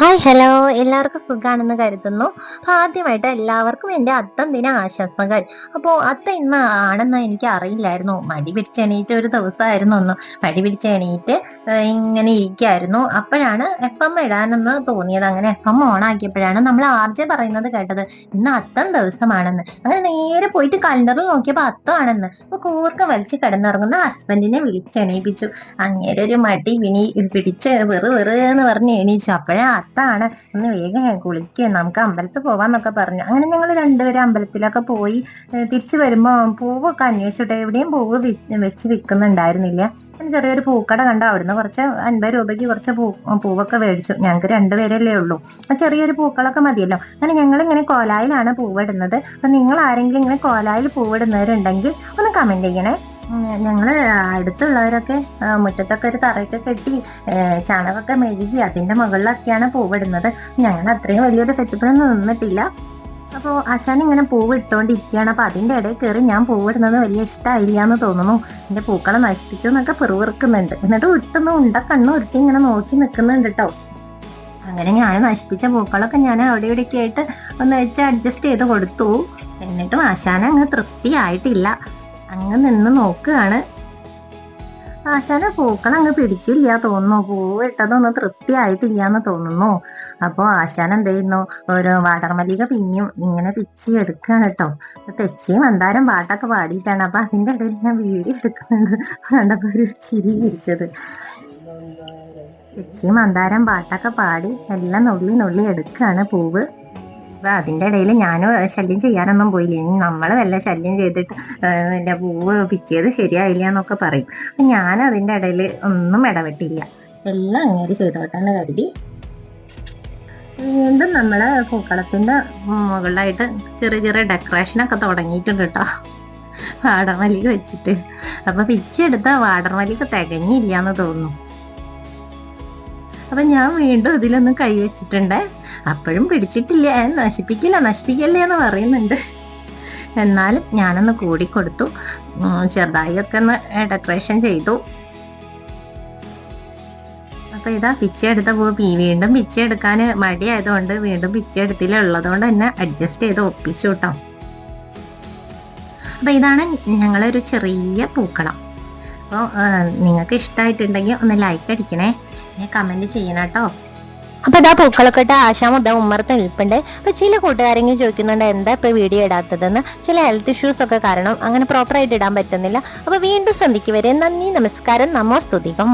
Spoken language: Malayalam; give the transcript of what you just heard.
ഹായ് ഹലോ എല്ലാവർക്കും സുഖാണെന്ന് കരുതുന്നു. അപ്പൊ ആദ്യമായിട്ട് എല്ലാവർക്കും എന്റെ അത്തം ദിന ആശംസകൾ. അപ്പോൾ അത്തം ഇന്ന് ആണെന്ന് എനിക്ക് അറിയില്ലായിരുന്നു. മടി പിടിച്ച് ഒരു ദിവസമായിരുന്നു ഒന്ന്. മടി പിടിച്ച് എണീറ്റ് ഇങ്ങനെ ഇരിക്കായിരുന്നു. അപ്പോഴാണ് എഫ് എം ഇടാനെന്ന് തോന്നിയത്. അങ്ങനെ എഫ് എം ഓൺ ആക്കിയപ്പോഴാണ് നമ്മൾ ആർജെ പറയുന്നത് കേട്ടത്. ഇന്ന് അത്തം ദിവസമാണെന്ന്. അങ്ങനെ നേരെ പോയിട്ട് കലണ്ടറിൽ നോക്കിയപ്പോൾ അത്തമാണെന്ന് അപ്പൊ കൂർക്ക വലിച്ച് കിടന്നിറങ്ങുന്ന ഹസ്ബൻഡിനെ വിളിച്ചെണീപ്പിച്ചു അങ്ങനെ ഒരു മടി വിനി പിടിച്ച് വെറു വെറു എന്ന് പറഞ്ഞ് എണീച്ചു. അപ്പോഴേ അത്താണ് ഒന്ന് വേഗം കുളിക്കുക നമുക്ക് അമ്പലത്തിൽ പോവാന്നൊക്കെ പറഞ്ഞു. അങ്ങനെ ഞങ്ങൾ രണ്ടുപേരും അമ്പലത്തിലൊക്കെ പോയി തിരിച്ചു വരുമ്പോൾ പൂവൊക്കെ അന്വേഷിച്ചിട്ട്. എവിടെയും പൂവ് വെച്ച് വിൽക്കുന്നുണ്ടായിരുന്നില്ല. ചെറിയൊരു പൂക്കട കണ്ടു. അവിടുന്ന് കുറച്ച് അൻപത് രൂപയ്ക്ക് കുറച്ച് പൂ പൂവൊക്കെ മേടിച്ചു. ഞങ്ങൾക്ക് രണ്ടുപേരല്ലേ ഉള്ളൂ. ആ ചെറിയൊരു പൂക്കളൊക്കെ മതിയല്ലോ. അങ്ങനെ ഞങ്ങൾ ഇങ്ങനെ കോലായിലാണ് പൂവിടുന്നത്. അപ്പൊ നിങ്ങൾ ആരെങ്കിലും ഇങ്ങനെ കോലായിൽ പൂവിടുന്നവരുണ്ടെങ്കിൽ ഒന്ന് കമന്റ് ചെയ്യണേ. ഞങ്ങൾ അടുത്തുള്ളവരൊക്കെ മുറ്റത്തൊക്കെ ഒരു തറയൊക്കെ കെട്ടി ചാണകമൊക്കെ മെഴുകി അതിന്റെ മുകളിലൊക്കെയാണ് പൂവിടുന്നത്. ഞങ്ങൾ അത്രയും വലിയൊരു സെറ്റപ്പിലൊന്നും നിന്നിട്ടില്ല. അപ്പോൾ ആശാൻ ഇങ്ങനെ പൂവ് ഇട്ടുകൊണ്ടിരിക്കുകയാണ് അപ്പോൾ അതിന്റെ ഇടയിൽ കയറി ഞാൻ പൂവിടുന്നത് വലിയ ഇഷ്ടമായില്ല എന്ന് തോന്നുന്നു. എന്റെ പൂക്കളെ നശിപ്പിച്ചു എന്നൊക്കെ പിറുവിറുക്കുന്നുണ്ട് എന്നിട്ട് വിട്ടുന്ന ഉണ്ട കണ്ണു ഉരുട്ടി ഇങ്ങനെ നോക്കി നിൽക്കുന്നുണ്ട് കേട്ടോ അങ്ങനെ ഞാൻ നശിപ്പിച്ച പൂക്കളൊക്കെ ഞാൻ അവിടെ ഇവിടെയൊക്കെ ആയിട്ട് ഒന്ന് വെച്ച് അഡ്ജസ്റ്റ് ചെയ്ത് കൊടുത്തു. എന്നിട്ടും ആശാന അങ്ങ് തൃപ്തിയായിട്ടില്ല. അങ്ങ് നിന്ന് നോക്കുകയാണ്. ആശാന പൂക്കൾ അങ്ങ് പിടിച്ചില്ല തോന്നുന്നു. പൂവ് ഇട്ടതൊന്നും തൃപ്തിയായിട്ടില്ല എന്ന് തോന്നുന്നു. അപ്പോൾ ആശാൻ എന്ത് ചെയ്യുന്നു? ഒരു വാടർമല്ലിക പിഞ്ഞും ഇങ്ങനെ പിച്ചി എടുക്കുകയാണ് കേട്ടോ. തെച്ചിയും മന്ദാരം പാട്ടൊക്കെ പാടിയിട്ടാണ്. അപ്പൊ അതിന്റെ ഇടയിൽ ഞാൻ വീഡിയോ എടുക്കുന്നുണ്ട്. കണ്ടപ്പോ ഒരു ചിരി പിടിച്ചത്. തെച്ചിയും മന്ദാരം പാട്ടൊക്കെ പാടി എല്ലാം നുള്ളി നുള്ളി എടുക്കുകയാണ് പൂവ്. അപ്പൊ അതിന്റെ ഇടയിൽ ഞാനും ശല്യം ചെയ്യാനൊന്നും പോയില്ല. ഇനി നമ്മൾ വല്ല ശല്യം ചെയ്തിട്ട് എന്റെ പൂവ് പിച്ചിയത് ശരിയായില്ല എന്നൊക്കെ പറയും. അപ്പൊ ഞാൻ അതിന്റെ ഇടയിൽ ഒന്നും ഇടപെട്ടില്ല. എല്ലാം അങ്ങനെ ചെയ്തോട്ടാണ് കരുതി. വീണ്ടും നമ്മൾ പൂക്കളത്തിന്റെ മുകളിലായിട്ട് ചെറിയ ചെറിയ ഡെക്കറേഷൻ ഒക്കെ തുടങ്ങിയിട്ടുണ്ട് കേട്ടോ വാടർമല്ലിക വെച്ചിട്ട്. അപ്പൊ പിച്ചെടുത്ത വാടർമല്ലിക തികഞ്ഞില്ല എന്ന് തോന്നുന്നു. അപ്പൊ ഞാൻ വീണ്ടും ഇതിലൊന്നും കൈ വെച്ചിട്ടുണ്ട്. അപ്പോഴും പിടിച്ചിട്ടില്ല. നശിപ്പിക്കില്ല നശിപ്പിക്കല്ലേ എന്ന് പറയുന്നുണ്ട്. എന്നാലും ഞാനൊന്ന് കൂടി കൊടുത്തു ചെറുതായി ഒക്കെ ഒന്ന് ഡെക്കറേഷൻ ചെയ്തു. അപ്പൊ ഇതാ പിച്ച എടുത്ത പൂ വീണ്ടും പിച്ച എടുക്കാൻ മടിയായതുകൊണ്ട് വീണ്ടും പിച്ച എടുത്തില്ല. ഉള്ളതുകൊണ്ട് തന്നെ അഡ്ജസ്റ്റ് ചെയ്ത് ഒപ്പിച്ചു കേട്ടോ അപ്പൊ ഇതാണ് ഞങ്ങളൊരു ചെറിയ പൂക്കളം. അപ്പോൾ നിങ്ങൾക്ക് ഇഷ്ടമായിട്ടുണ്ടെങ്കിൽ ഒന്ന് ലൈക്ക് അടിക്കണേ. പിന്നെ കമന്റ് ചെയ്യണം കേട്ടോ. അപ്പൊ ഇതാ പൂക്കളൊക്കെ ഇട്ട് ഇതാ ഉമ്മർത്ത് നിൽപ്പുണ്ട് അപ്പൊ ചില കൂട്ടുകാരെങ്കിലും ചോദിക്കുന്നുണ്ട് എന്താ ഇപ്പൊ വീഡിയോ ഇടാത്തതെന്ന്? ചില ഹെൽത്ത് ഇഷ്യൂസ് ഒക്കെ കാരണം അങ്ങനെ പ്രോപ്പറായിട്ട് ഇടാൻ പറ്റുന്നില്ല. അപ്പോൾ വീണ്ടും സന്ധിക്ക് വരെ നന്ദി നമസ്കാരം നമോ സ്തുതികം.